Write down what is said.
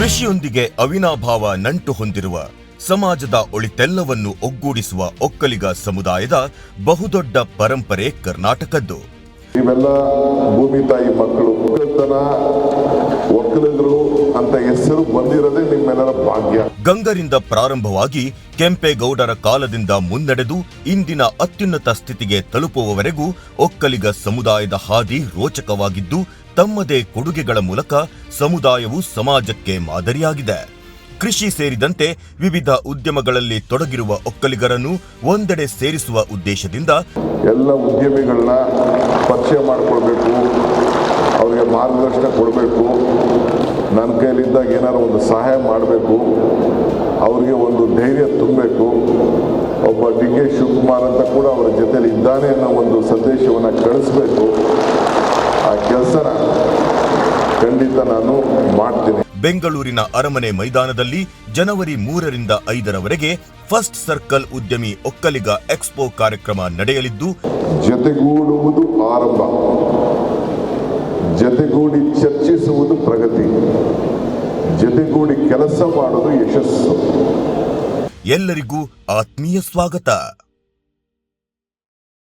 ಕೃಷಿಯೊಂದಿಗೆ ಅವಿನಾಭಾವ ನಂಟು ಹೊಂದಿರುವ ಸಮಾಜದ ಒಳಿತೆಲ್ಲವನ್ನು ಒಗ್ಗೂಡಿಸುವ ಒಕ್ಕಲಿಗ ಸಮುದಾಯದ ಬಹುದೊಡ್ಡ ಪರಂಪರೆ ಕರ್ನಾಟಕದ್ದು. ಇವೆಲ್ಲ ಭೂಮಿ ತಾಯಿ ಮಕ್ಕಳು ಒಕ್ಕಲ್ತನ ಒಕ್ಕಲಿಗರು ಅಂತ ಹೆಸರು ಬಂದಿರೋದೇ ನಿಮ್ಮೆಲ್ಲರ ಭಾಗ್ಯ. ಗಂಗರಿಂದ ಪ್ರಾರಂಭವಾಗಿ ಕೆಂಪೇಗೌಡರ ಕಾಲದಿಂದ ಮುನ್ನಡೆದು ಇಂದಿನ ಅತ್ಯುನ್ನತ ಸ್ಥಿತಿಗೆ ತಲುಪುವವರೆಗೂ ಒಕ್ಕಲಿಗ ಸಮುದಾಯದ ಹಾದಿ ರೋಚಕವಾಗಿದ್ದು ತಮ್ಮದೇ ಕೊಡುಗೆಗಳ ಮೂಲಕ ಸಮುದಾಯವು ಸಮಾಜಕ್ಕೆ ಮಾದರಿಯಾಗಿದೆ. ಕೃಷಿ ಸೇರಿದಂತೆ ವಿವಿಧ ಉದ್ಯಮಗಳಲ್ಲಿ ತೊಡಗಿರುವ ಒಕ್ಕಲಿಗರನ್ನು ಒಂದೆಡೆ ಸೇರಿಸುವ ಉದ್ದೇಶದಿಂದ ಎಲ್ಲ ಉದ್ಯಮಿಗಳನ್ನ ಪರಿಚಯ ಮಾಡಿಕೊಳ್ಬೇಕು, ಅವರಿಗೆ ಮಾರ್ಗದರ್ಶನ ಕೊಡಬೇಕು ನನ್ನ ಕೈಲಿದ್ದಾಗ ಏನಾರು ಒಂದು ಸಹಾಯ ಮಾಡಬೇಕು, ಅವರಿಗೆ ಒಂದು ಧೈರ್ಯ ತುಂಬಬೇಕು. ಒಬ್ಬ ಡಿ ಕೆ ಶಿವಕುಮಾರ್ ಅಂತ ಕೂಡ ಅವರ ಜೊತೆಯಲ್ಲಿ ಇದ್ದಾನೆ ಅನ್ನೋ ಒಂದು ಸಂದೇಶವನ್ನು ಕಳಿಸ್ಬೇಕು. ಆ ಕೆಲಸನ ಖಂಡಿತ ನಾನು ಮಾಡ್ತೀನಿ. ಬೆಂಗಳೂರಿನ ಅರಮನೆ ಮೈದಾನದಲ್ಲಿ ಜನವರಿ ಮೂರರಿಂದ ಐದರವರೆಗೆ ಫಸ್ಟ್ ಸರ್ಕಲ್ ಉದ್ಯಮಿ ಒಕ್ಕಲಿಗ ಎಕ್ಸ್ಪೋ ಕಾರ್ಯಕ್ರಮ ನಡೆಯಲಿದ್ದು ಜತೆಗೂಡುವುದು ಆರಂಭ. ಜತೆಗೂಡಿ ಚರ್ಚಿಸುವುದು ಪ್ರಗತಿ. ಜತೆಗೂಡಿ ಕೆಲಸ ಮಾಡುವುದು ಯಶಸ್ಸು. ಎಲ್ಲರಿಗೂ ಆತ್ಮೀಯ ಸ್ವಾಗತ.